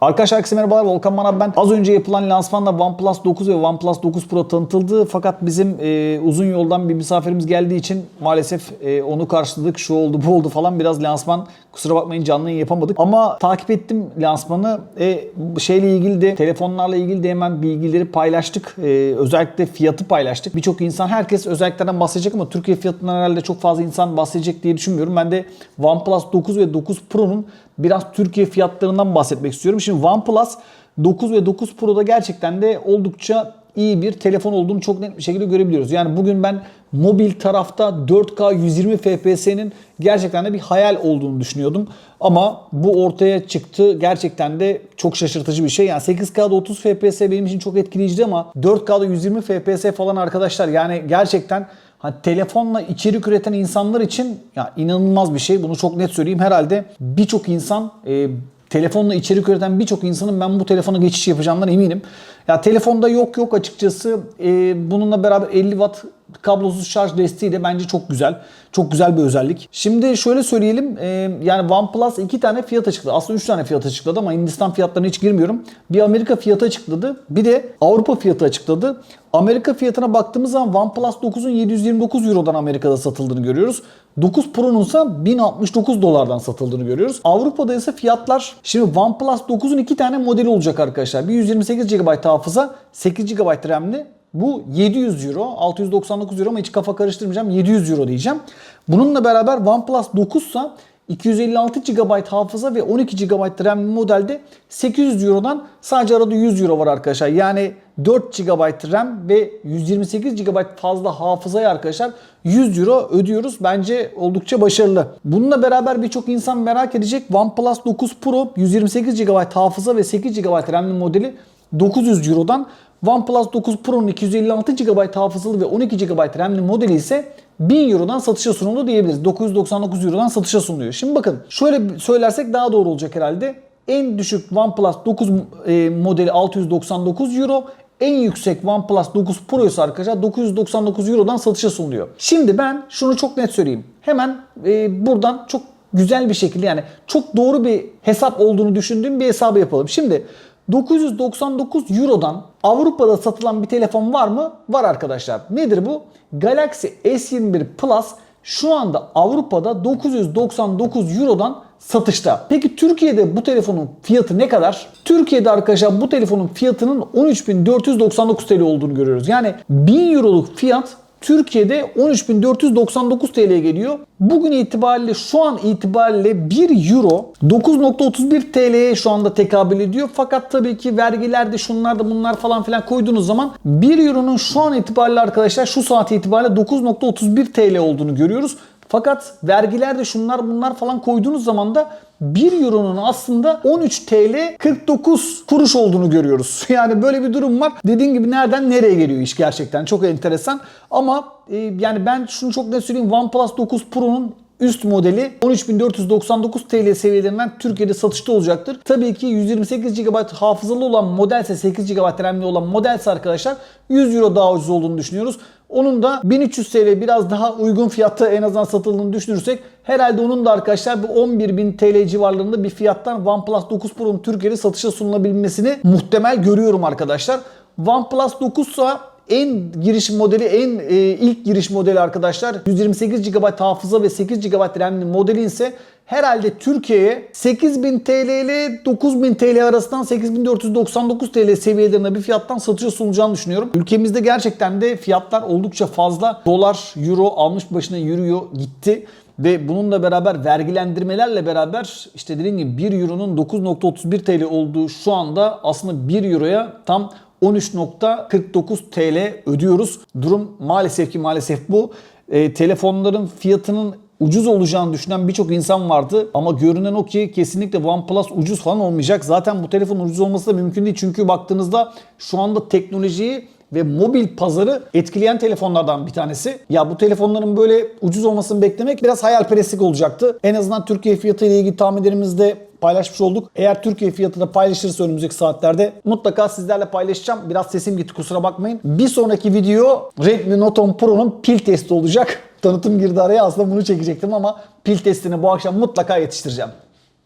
Arkadaşlar herkese merhabalar. Volkan Manav ben. Az önce yapılan lansmanda OnePlus 9 ve OnePlus 9 Pro tanıtıldı. Fakat bizim e, uzun yoldan bir misafirimiz geldiği için maalesef e, onu karşıladık. Şu oldu bu oldu falan biraz lansman kusura bakmayın canlı yayın yapamadık. Ama takip ettim lansmanı. E, şeyle ilgili de telefonlarla ilgili de hemen bilgileri paylaştık. E, özellikle fiyatı paylaştık. Birçok insan herkes özelliklerden bahsedecek ama Türkiye fiyatından herhalde çok fazla insan bahsedecek diye düşünmüyorum. Ben de OnePlus 9 ve 9 Pro'nun biraz Türkiye fiyatlarından bahsetmek istiyorum. Şimdi OnePlus 9 ve 9 Pro'da gerçekten de oldukça iyi bir telefon olduğunu çok net bir şekilde görebiliyoruz. Yani bugün ben mobil tarafta 4K 120 FPS'nin gerçekten de bir hayal olduğunu düşünüyordum. Ama bu ortaya çıktı. Gerçekten de çok şaşırtıcı bir şey. Yani 8K'da 30 FPS benim için çok etkileyiciydi ama 4K'da 120 FPS falan arkadaşlar yani gerçekten Hani telefonla içerik üreten insanlar için ya inanılmaz bir şey. Bunu çok net söyleyeyim. Herhalde birçok insan e, telefonla içerik üreten birçok insanın ben bu telefona geçiş yapacağından eminim. Ya telefonda yok yok açıkçası. E, bununla beraber 50 watt kablosuz şarj desteği de bence çok güzel. Çok güzel bir özellik. Şimdi şöyle söyleyelim. e, yani OnePlus iki tane fiyat açıkladı. Aslında üç tane fiyat açıkladı ama Hindistan fiyatlarına hiç girmiyorum. Bir Amerika fiyatı açıkladı. Bir de Avrupa fiyatı açıkladı. Amerika fiyatına baktığımız zaman OnePlus 9'un 729 Euro'dan Amerika'da satıldığını görüyoruz. 9 Pro'nun ise 1069 dolardan satıldığını görüyoruz. Avrupa'da ise fiyatlar şimdi OnePlus 9'un iki tane modeli olacak arkadaşlar. Bir 128 GB hafıza, 8 GB RAM'li. Bu 700 Euro, 699 Euro ama hiç kafa karıştırmayacağım. 700 Euro diyeceğim. Bununla beraber OnePlus 9 ise 256 GB hafıza ve 12 GB RAM modelde 800 Euro'dan sadece arada 100 Euro var arkadaşlar. Yani 4 GB RAM ve 128 GB fazla hafızaya arkadaşlar 100 Euro ödüyoruz. Bence oldukça başarılı. Bununla beraber birçok insan merak edecek. OnePlus 9 Pro 128 GB hafıza ve 8 GB RAM'li modeli 900 Euro'dan OnePlus 9 Pro'nun 256 GB hafızalı ve 12 GB RAM'li modeli ise 1000 Euro'dan satışa sunuldu diyebiliriz. 999 Euro'dan satışa sunuluyor. Şimdi bakın şöyle söylersek daha doğru olacak herhalde. En düşük OnePlus 9 e, modeli 699 Euro. En yüksek OnePlus 9 Pro ise arkadaşlar 999 Euro'dan satışa sunuluyor. Şimdi ben şunu çok net söyleyeyim. Hemen e, buradan çok güzel bir şekilde yani çok doğru bir hesap olduğunu düşündüğüm bir hesabı yapalım. Şimdi 999 Euro'dan Avrupa'da satılan bir telefon var mı? Var arkadaşlar. Nedir bu? Galaxy S21 Plus şu anda Avrupa'da 999 Euro'dan satışta. Peki Türkiye'de bu telefonun fiyatı ne kadar? Türkiye'de arkadaşlar bu telefonun fiyatının 13.499 TL olduğunu görüyoruz. Yani 1000 Euro'luk fiyat Türkiye'de 13.499 TL'ye geliyor. Bugün itibariyle şu an itibariyle 1 euro 9.31 TL'ye şu anda tekabül ediyor. Fakat tabii ki vergilerde şunlar da bunlar falan filan koyduğunuz zaman 1 euronun şu an itibariyle arkadaşlar şu saat itibariyle 9.31 TL olduğunu görüyoruz. Fakat vergilerde şunlar bunlar falan koyduğunuz zaman da 1 euronun aslında 13 TL 49 kuruş olduğunu görüyoruz. Yani böyle bir durum var. Dediğim gibi nereden nereye geliyor iş gerçekten çok enteresan. Ama e, yani ben şunu çok net söyleyeyim OnePlus 9 Pro'nun üst modeli 13.499 TL seviyelerinden Türkiye'de satışta olacaktır. Tabii ki 128 GB hafızalı olan modelse 8 GB RAM'li olan modelse arkadaşlar 100 Euro daha ucuz olduğunu düşünüyoruz. Onun da 1300 TL biraz daha uygun fiyatta en azından satıldığını düşünürsek herhalde onun da arkadaşlar bu 11.000 TL civarlarında bir fiyattan OnePlus 9 Pro'nun Türkiye'de satışa sunulabilmesini muhtemel görüyorum arkadaşlar. OnePlus 9 ise en giriş modeli, en e, ilk giriş modeli arkadaşlar 128 GB hafıza ve 8 GB RAM'li modeli ise herhalde Türkiye'ye 8000 TL ile 9000 TL arasından 8499 TL seviyelerinde bir fiyattan satışa sunulacağını düşünüyorum. Ülkemizde gerçekten de fiyatlar oldukça fazla. Dolar, euro almış başına yürüyor gitti. Ve bununla beraber vergilendirmelerle beraber işte dediğim gibi 1 euronun 9.31 TL olduğu şu anda aslında 1 euroya tam 13.49 TL ödüyoruz. Durum maalesef ki maalesef bu. E, telefonların fiyatının ucuz olacağını düşünen birçok insan vardı. Ama görünen o ki kesinlikle OnePlus ucuz falan olmayacak. Zaten bu telefonun ucuz olması da mümkün değil. Çünkü baktığınızda şu anda teknolojiyi ve mobil pazarı etkileyen telefonlardan bir tanesi. Ya bu telefonların böyle ucuz olmasını beklemek biraz hayalperestlik olacaktı. En azından Türkiye fiyatı ile ilgili tahminlerimizde paylaşmış olduk. Eğer Türkiye fiyatı da paylaşırsa önümüzdeki saatlerde mutlaka sizlerle paylaşacağım. Biraz sesim gitti kusura bakmayın. Bir sonraki video Redmi Note 10 Pro'nun pil testi olacak. Tanıtım girdi araya aslında bunu çekecektim ama pil testini bu akşam mutlaka yetiştireceğim.